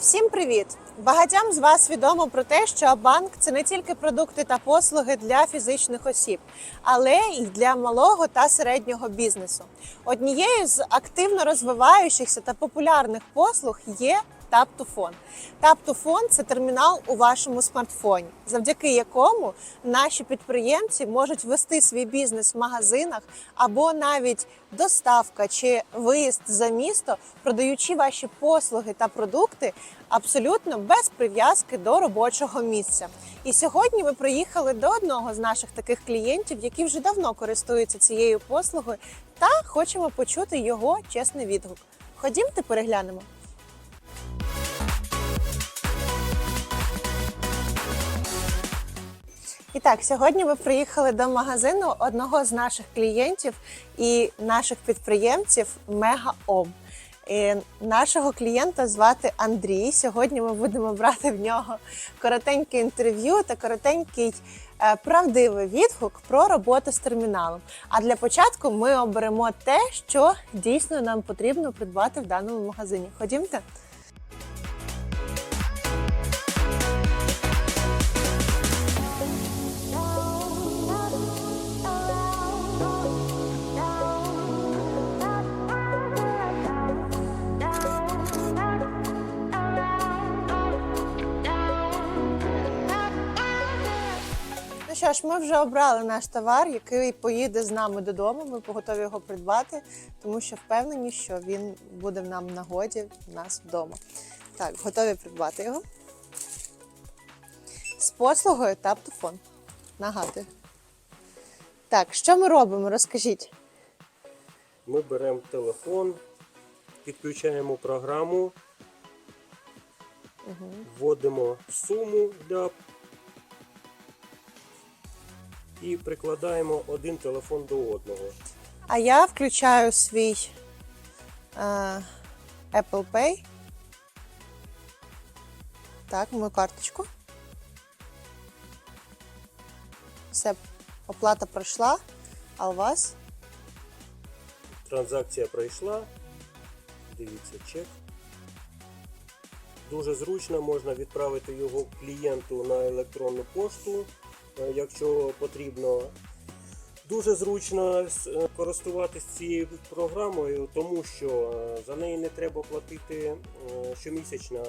Всім привіт! Багатьом з вас відомо про те, що банк це не тільки продукти та послуги для фізичних осіб, але й для малого та середнього бізнесу. Однією з активно розвиваючихся та популярних послуг є Tap-to-Phone. Tap-to-Phone – це термінал у вашому смартфоні, завдяки якому наші підприємці можуть вести свій бізнес в магазинах або навіть доставка чи виїзд за місто, продаючи ваші послуги та продукти абсолютно без прив'язки до робочого місця. І сьогодні ми приїхали до одного з наших таких клієнтів, які вже давно користуються цією послугою, та хочемо почути його чесний відгук. Ходімте, переглянемо. І так, сьогодні ми приїхали до магазину одного з наших клієнтів і наших підприємців Мегаом. І нашого клієнта звати Андрій. Сьогодні ми будемо брати в нього коротеньке інтерв'ю та коротенький е, правдивий відгук про роботу з терміналом. А для початку ми оберемо те, що дійсно нам потрібно придбати в даному магазині. Ходімте. Що ж, ми вже обрали наш товар, який поїде з нами додому. Ми готові його придбати, тому що впевнені, що він буде нам в нагоді в нас вдома. Так, готові придбати його. З послугою Таптофон. Нагадую. Так, що ми робимо? Розкажіть. Ми беремо телефон, підключаємо програму, вводимо суму для і прикладаємо один телефон до одного. А я включаю свій е, Apple Pay. Так, мою карточку. Все, оплата пройшла. А у вас? Транзакція пройшла. Дивіться чек. Дуже зручно можна відправити його клієнту на електронну пошту, якщо потрібно. Дуже зручно користуватися цією програмою, тому що е, за неї не треба платити е, щомісячно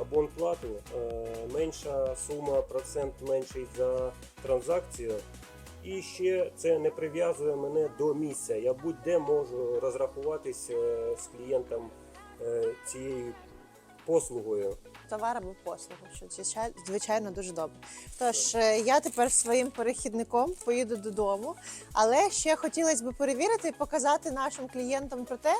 абонплату. Е, Менша сума, процент менший за транзакцію. І ще це не прив'язує мене до місця. Я будь-де можу розрахуватись е, з клієнтом е, цією послугою. Товар або послугу, що звичай- звичайно дуже добре. Тож е, я тепер своїм перехідником поїду додому, але ще хотілося б перевірити і показати нашим клієнтам про те,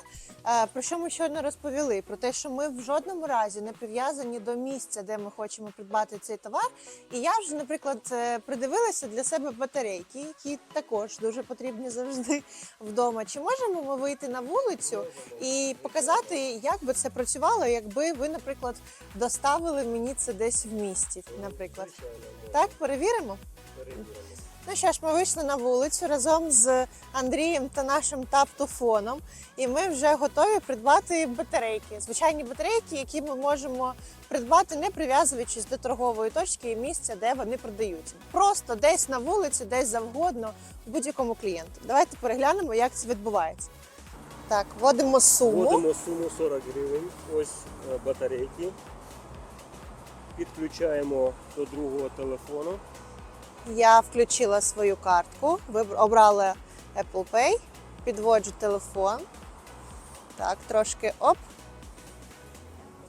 е, про що ми щойно розповіли: про те, що ми в жодному разі не прив'язані до місця, де ми хочемо придбати цей товар. І я вже, наприклад, е, придивилася для себе батарейки, які також дуже потрібні завжди вдома. Чи можемо ми вийти на вулицю і показати, як би це працювало, якби ви, наприклад, доставили мені це десь в місті, наприклад. Так, перевіримо. Ну що ж, ми вийшли на вулицю разом з Андрієм та нашим таптофоном, і ми вже готові придбати батарейки. Звичайні батарейки, які ми можемо придбати, не прив'язуючись до торгової точки і місця, де вони продаються. Просто десь на вулиці, десь завгодно, будь-якому клієнту. Давайте переглянемо, як це відбувається. Так, вводимо суму. Вводимо суму 40 гривень. Ось е, батарейки. Підключаємо до другого телефону. Я включила свою картку, ви обрали Apple Pay, підводжу телефон. Так, трошки оп.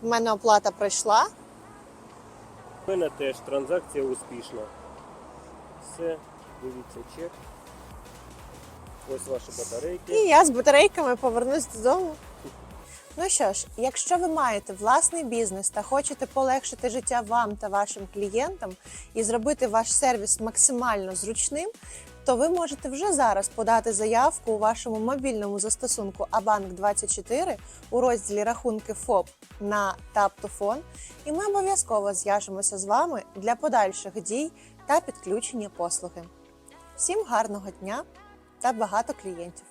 У мене оплата пройшла. У мене теж транзакція успішна. Все, дивіться чек. Ось ваші батарейки. І я з батарейками повернусь додому. Ну що ж, якщо ви маєте власний бізнес та хочете полегшити життя вам та вашим клієнтам і зробити ваш сервіс максимально зручним, то ви можете вже зараз подати заявку у вашому мобільному застосунку Abank 24 у розділі рахунки ФОП на Таптофон, і ми обов'язково зв'яжемося з вами для подальших дій та підключення послуги. Всім гарного дня та багато клієнтів!